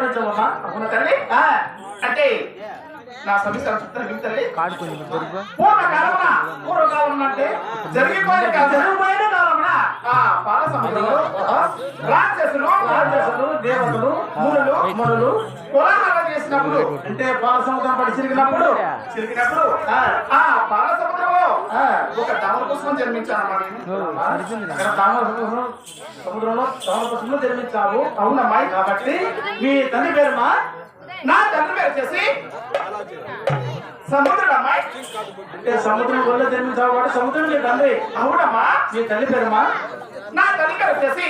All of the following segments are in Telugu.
విన్నవించవమ్మా అవునా తల్లి అంటే నా సమస్యలు చెప్తాను తల్లి పూర్వకాలమున పూర్వకాలం అంటే జరిగిపోయిన కాలమున? ఆ పాల సముద్రంలో రాక్షసులు రాక్షసులు దేవతలు మునులు మునులు పురాణాలు చేసినప్పుడు అంటే పాల సముద్రం పడి చిరిగినప్పుడు చిరిగినప్పుడు ఆ, పాల సముద్రంలో ఒక డమల పుష్పం జన్మించాను తామర పుష్పం సముద్రంలో తామర జన్మించావు అవునమ్మాయి కాబట్టి మీ తండ్రి పేరుమా నా తండ్రి పేరు వచ్చేసి సముద్రుడు అమ్మాయి. అంటే సముద్రం వల్ల జన్మించావు కాబట్టి సముద్రం మీ తండ్రి అవునమ్మా మీ తల్లి పేరుమా నా తల్లి పేరు వచ్చేసి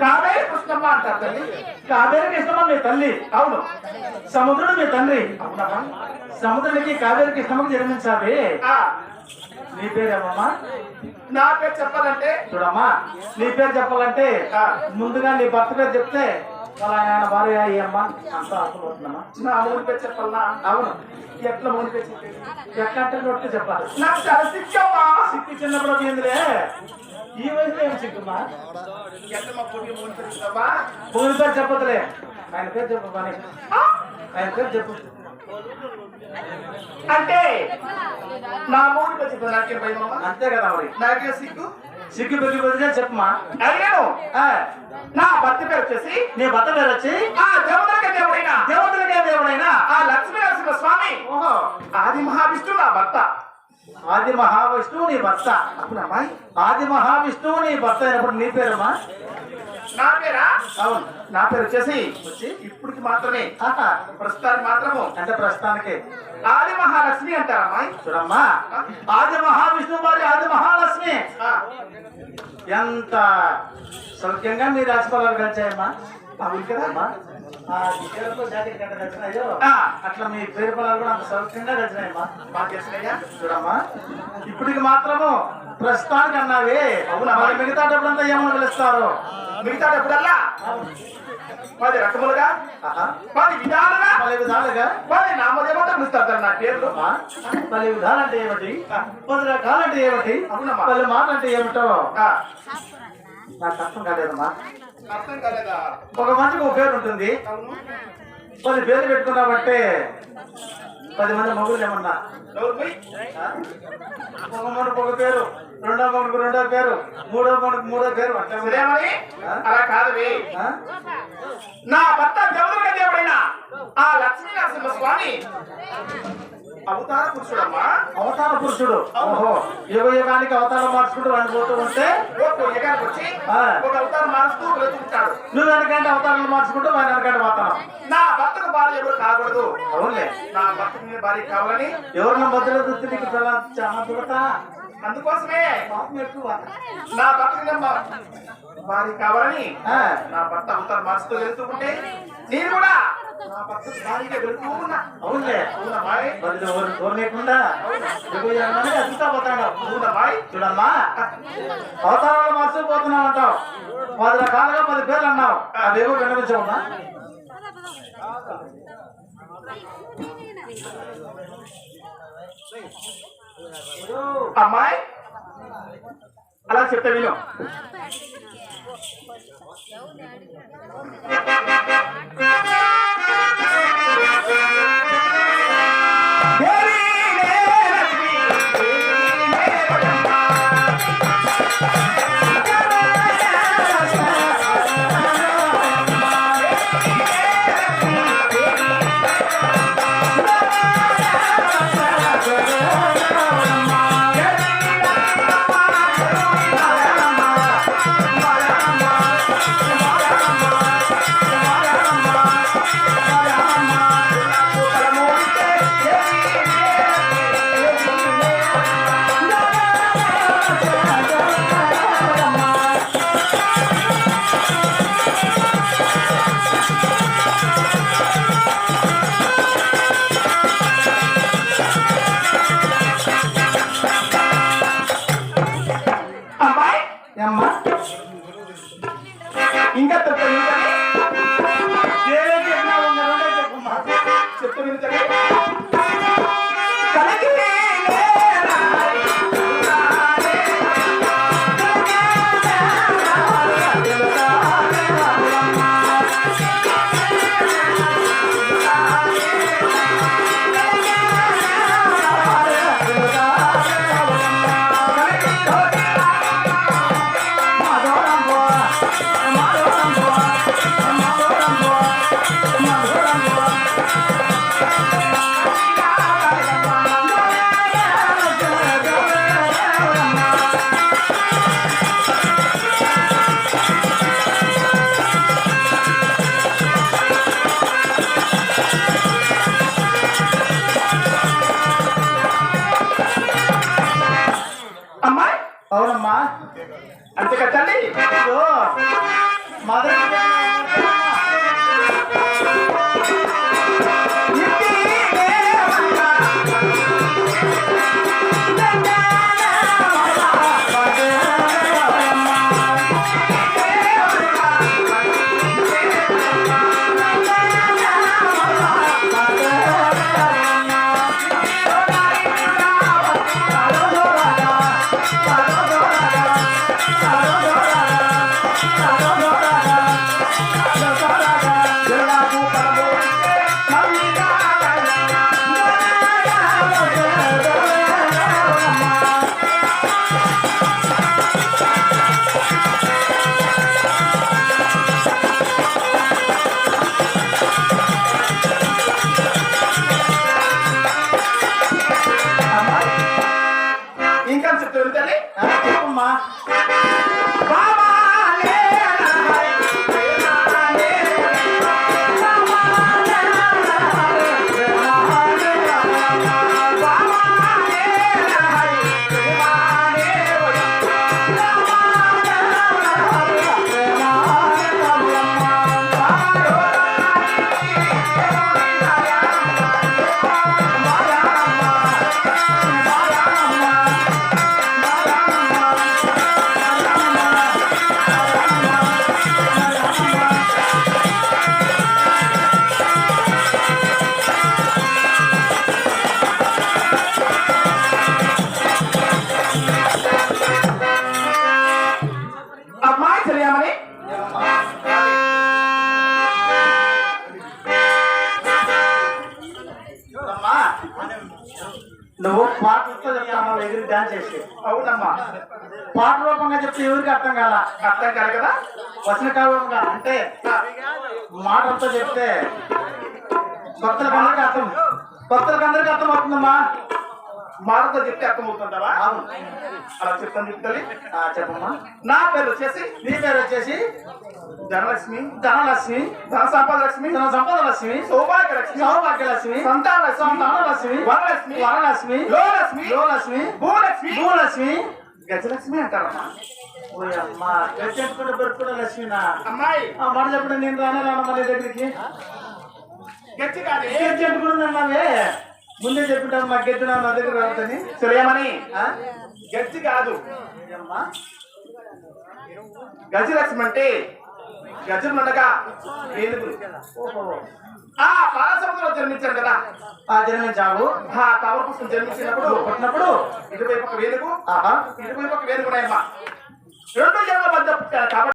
కావేరి కృష్ణమ్మ అంటారు తల్లి. కావేరి కృష్ణమ్మ మీ తల్లి. అవును. సముద్రుడు మీ తండ్రి. అవునమ్మా సముద్రానికి కావేరి కృష్ణమ్మకి జన్మించావి ఆ, నీ పేరేమమ్మా? నా పేరు చెప్పాలంటే? చూడమ్మా. నీ పేరు చెప్పాలంటే. ముందుగా నీ భర్త పేరు చెప్తే ఫలానా భార్య అయ్యమ్మ అంత అర్థమవుతుందమ్మా. నా మూడి పేరు చెప్పాలనా? అవును. ఎట్లా మూడి పేరు చెప్పేది? ఎక్కడ నోటికి చెప్పాలి. నాకు చాలా సిక్కమ్మా సిక్కు చిన్నప్పుడు ఏందిలే? ఈ వయసులో ఏం సిక్కుమా మూడి పేరు చెప్పదులే. ఆయన పేరు చెప్పు పని ఆయన పేరు చెప్పు. అంటే నా మూడి చెప్తా నాకే భయమమ్మా అంతే కదా మరి. నాకే సిగ్గు. సిగ్గు పెగ్గు పెరిగితే చెప్పమా అడిగాను. నా భర్త పేరు వచ్చేసి నీ భర్త పేరు వచ్చి? ఆ దేవతలకే దేవుడైన. దేవతలకే దేవుడైనా? ఆ లక్ష్మీ నరసింహ స్వామి ఆది మహావిష్ణువు నా భర్త. ఆది మహావిష్ణువు నీ భర్త. అవునమ్మాయి ఆది మహావిష్ణువు నీ భర్త అయినప్పుడు నీ పేరమ్మా? నా పేరా? అవును నా పేరు వచ్చేసి వచ్చి ఇప్పటికి మాత్రమే. ప్రస్తుతానికి మాత్రము. అంటే ప్రస్తుతానికి. ఆది మహాలక్ష్మి అంటారమ్మాయి చూడమ్మా ఆది మహావిష్ణువు వారి ఆది మహాలక్ష్మి ఎంత సౌఖ్యంగా మీ రాశిఫలాలు కలిచాయమ్మా అవును కదా అట్లా మీ పేరు ఫలాలు కూడా అంత మాకు తెలిసినయ్యా చూడమ్మా. ఇప్పటికి మాత్రము ప్రస్తుతానికి అన్నావే అవునా? మరి మిగతా డబ్బులంతా ఏమని పిలుస్తారు? మిగతా ఎప్పుడల్లా పది రకములుగా? పది విధాలుగా? పలు విధాలుగా? పది నామదేవత పిలుస్తారు నా పేర్లు. పలు విధాలంటే ఏమిటి? పది రకాలంటే ఏమిటి. పలు మాటలంటే ఏమిటో? నాకు అర్థం కాలేదమ్మా. అర్థం కాలేదా? ఒక మనిషికి ఒక పేరు ఉంటుంది. పది పేర్లు పెట్టుకున్నామంటే పది మంది మొగులు ఏమన్నా? ఒక మనకు ఒక పేరు రెండో మనకు రెండో పేరు మూడో మనకు మూడో పేరు అలా కాదువే ఆ? నా భర్త దేవుడైన ఆ లక్ష్మీ నరసింహ స్వామి. అవతార పురుషుడమ్మా. అవతార పురుషుడు. ఓహో. యుగ యుగానికి అవతారం మార్చుకుంటూ వాడిని పోతూ ఉంటే? ఒక వచ్చి. ఒక అవతారం మారుస్తూ వెతుకుంటాడు నువ్వు వెనకంటే అవతారాలు మార్చుకుంటూ వాడిని వెనకంటే పోతాను నా భర్తకు భార్య ఎవరు కాకూడదు? అవునులే. నా భర్తకు నేను భార్య కావాలని ఎవరిన మధ్యలో దుత్తి నీకు పిల్ల చాలా దురత అందుకోసమే. నా భర్తకు నేను భా- భార్య కావాలని ఆ, నా భర్త అవతారం మార్చుతూ వెళ్తూ ఉంటే నేను కూడా అవునులే. అవునమ్మాయి ఎవరు కోరలేకుండా? యుగ పోతాడు చూడమ్మా. అవతారాలు మార్చుకు పోతున్నావు అంటావు. పది రకాలుగా పది పేర్లు అన్నావు. అవేవో వినవించవునా అమ్మాయి? అలా చెప్తా విను. దేవి மதுரை చెప్తాను చేసి. అవునమ్మా. పాట రూపంగా చెప్తే ఎవరికి అర్థం కాల? అర్థం కాదు కదా? వచన కాలంగా అంటే మాటలతో చెప్తే భక్తులకు అందరికీ అర్థం. భక్తులకు అందరికీ అర్థం అవుతుందమ్మా. మాటతో చెప్తే అర్థమవుతుంటావా? అలా చెప్తాను చెప్తాలి చెప్పమ్మా. నా పేరు వచ్చేసి నీ పేరు వచ్చేసి ధనలక్ష్మి ధనలక్ష్మి ధన సంపద లక్ష్మి ధన సంపద లక్ష్మి సౌభాగ్య లక్ష్మి సౌభాగ్యలక్ష్మి సంతాన లక్ష్మి సంతానలక్ష్మి వరలక్ష్మి వరలక్ష్మి లోలక్ష్మి లోలక్ష్మి భూలక్ష్మి భూలక్ష్మి గజలక్ష్మి అంటారమ్మా. అమ్మా లక్ష్మినా? అమ్మాయి. ఆ మాట చెప్పండి నేను రానే రాను మళ్ళీ దగ్గరికి. గచ్చి కాదే. గచ్చెట్టుకున్నావే ముందే చెప్పుంటాను మా గెట్టు నా దగ్గర రావద్దని. తెలియమని? ఆ? గచ్చి కాదు. ఏమ్మా? గజలక్ష్మి అంటే గజలు ఉండగా ఏనుగులు ఆ పాలసముద్రంలో జన్మించారు కదా. ఆ జన్మించావు ఆ తవర పుష్పం జన్మించినప్పుడు పుట్టినప్పుడు ఇటువైపు ఒక వేలుగు ఆహా ఇటువైపు ఒక వేలుగున్నాయమ్మా రెండు జన్మ మధ్య పుట్టారు కాబట్టి